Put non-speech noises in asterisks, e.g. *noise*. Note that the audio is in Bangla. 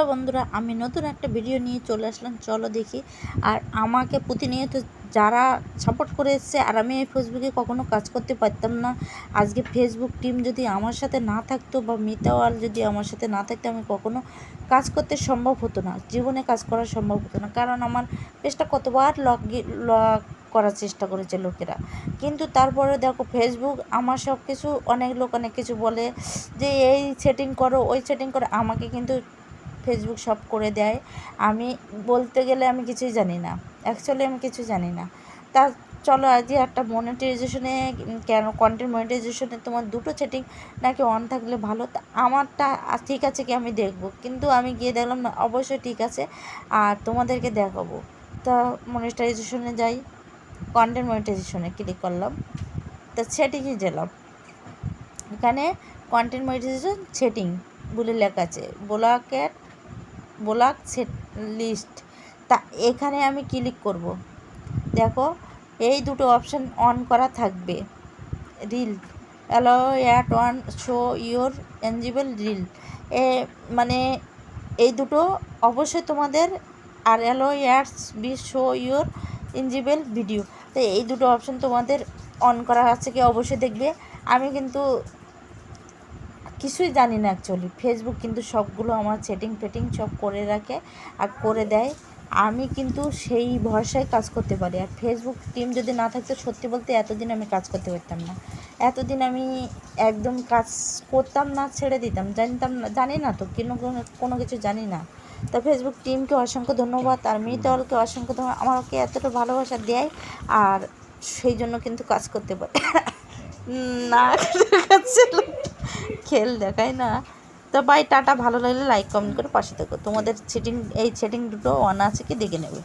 হ্যালো বন্ধুরা, আমি নতুন একটা ভিডিও নিয়ে চলে আসলাম। চলো দেখি। আর আমাকে প্রতিনিয়ত যারা সাপোর্ট করে এসছে, আর আমি এই ফেসবুকে কখনো কাজ করতে পারতাম না। আজকে ফেসবুক টিম যদি আমার সাথে না থাকতো বা মিতাওয়াল যদি আমার সাথে না থাকতো, আমি কখনো কাজ করতে সম্ভব হতো না। জীবনে কাজ করা সম্ভব হতো না। কারণ আমার পেজটা কতবার লগ লগ করার চেষ্টা করেছে লোকেরা। কিন্তু তারপরে দেখো ফেসবুক আমার সব কিছু অনেক লোক অনেক কিছু বলে যে, এই সেটিং করো, ওই সেটিং করো। আমাকে কিন্তু ফেসবুক সব করে দেয়। আমি বলতে গেলে আমি কিছুই জানি না। অ্যাকচুয়ালি আমি কিছু জানি না। তা চলো আজকে একটা মনিটাইজেশনে কেন কন্টেন্ট মনিটাইজেশনে তোমার দুটো সেটিং নাকি অন থাকলে ভালো? তা আমারটা ঠিক আছে কি আমি দেখব। কিন্তু আমি গিয়ে দেখলাম না, অবশ্যই ঠিক আছে। আর তোমাদেরকে দেখাবো। তা মনিটাইজেশনে যাই। কন্টেন্ট মনিটাইজেশনে ক্লিক করলাম। তা সেটিংয়ে গেলাম। এখানে কন্টেন্ট মনিটাইজেশন সেটিং বলে লেখা আছে। ব্লকেট ব্লক সেট লিস্ট। তা এখানে আমি ক্লিক করব। দেখো, এই দুটো অপশান অন করা থাকবে। Reel allow at one show your eligible reel. এ মানে এই দুটো অবশ্যই তোমাদের আর allow at be show your eligible video তো এই দুটো অপশান তোমাদের অন করা আছে কি অবশ্যই দেখবে। আমি কিন্তু কিছুই জানি না অ্যাকচুয়ালি ফেসবুক কিন্তু সবগুলো আমার সেটিং ফেটিং সব করে রাখে আর করে দেয়। আমি কিন্তু সেই ভরসায় কাজ করতে পারি। আর ফেসবুক টিম যদি না থাকতো, সত্যি বলতে এতদিন আমি কাজ করতে পারতাম না। এতদিন আমি একদম কাজ করতাম না, ছেড়ে দিতাম। জানতাম না, জানি না তো, কোনো কোনো- কিছু জানি না। তা ফেসবুক টিমকে অসংখ্য ধন্যবাদ, আর মিতলকে অসংখ্য ধন্যবাদ। আমাকে এতটা ভালোবাসা দেয়, আর সেই জন্য কিন্তু কাজ করতে পারে। *laughs* না দেখাচ্ছিল খেল দেখায় না। তো বাই টাটা, ভালো লাগলে লাইক কমেন্ট করে পাশে থাকো। তোমাদের সেটিং এই সেটিং দুটো অন আছে কি দেখে নেবে।